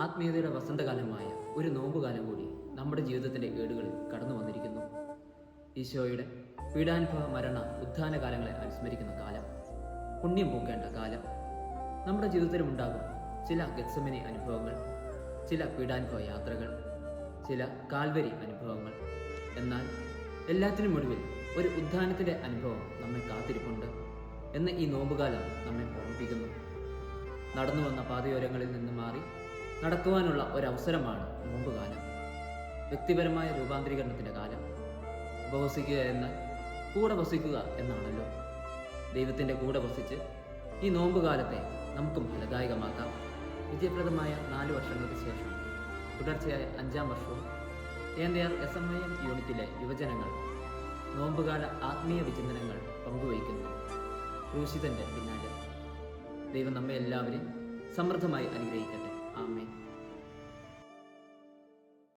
ആത്മീയതയുടെ വസന്തകാലമായ ഒരു നോമ്പുകാലം കൂടി നമ്മുടെ ജീവിതത്തിന്റെ ഏടുകളിൽ കടന്നു വന്നിരിക്കുന്നു. ഈശോയുടെ പീഡാനുഭവ മരണ ഉത്ഥാന കാലങ്ങളെ അനുസ്മരിക്കുന്ന കാലം പുണ്യം പൂക്കേണ്ട കാലം. നമ്മുടെ ജീവിതത്തിലുണ്ടാകും ചില ഗത്സമിനി അനുഭവങ്ങൾ ചില പീഡാനുഭവ യാത്രകൾ ചില കാൽവരി അനുഭവങ്ങൾ. എന്നാൽ എല്ലാത്തിനും ഒടുവിൽ ഒരു ഉദ്ധാനത്തിന്റെ അനുഭവം നമ്മെ കാത്തിരിപ്പുണ്ട് എന്ന് ഈ നോമ്പുകാലം നമ്മെ ഓർമ്മിപ്പിക്കുന്നു. നടന്നു വന്ന പാതയോരങ്ങളിൽ നിന്ന് മാറി നടക്കുവാനുള്ള ഒരവസരമാണ് നോമ്പുകാലം വ്യക്തിപരമായ രൂപാന്തരീകരണത്തിന്റെ കാലം. ഉപവസിക്കുക എന്നാൽ കൂടെ വസിക്കുക എന്നാണല്ലോ. ദൈവത്തിന്റെ കൂടെ വസിച്ച് ഈ നോമ്പുകാലത്തെ നമുക്കും ഫലദായകമാക്കാം വിജയപ്രദമായ നാല് വർഷങ്ങൾക്ക് ശേഷം തുടർച്ചയായ അഞ്ചാം വർഷവും Enthayar S M I M യൂണിറ്റിലെ യുവജനങ്ങൾ നോമ്പുകാല ആത്മീയ വിചിന്തനങ്ങൾ പങ്കുവയ്ക്കുന്നു. ക്രൂശിതന്റെ പിന്നാലെ. ദൈവം നമ്മെ എല്ലാവരെയും സമൃദ്ധമായി അനുഗ്രഹിക്കട്ടെ. ആമേൻ.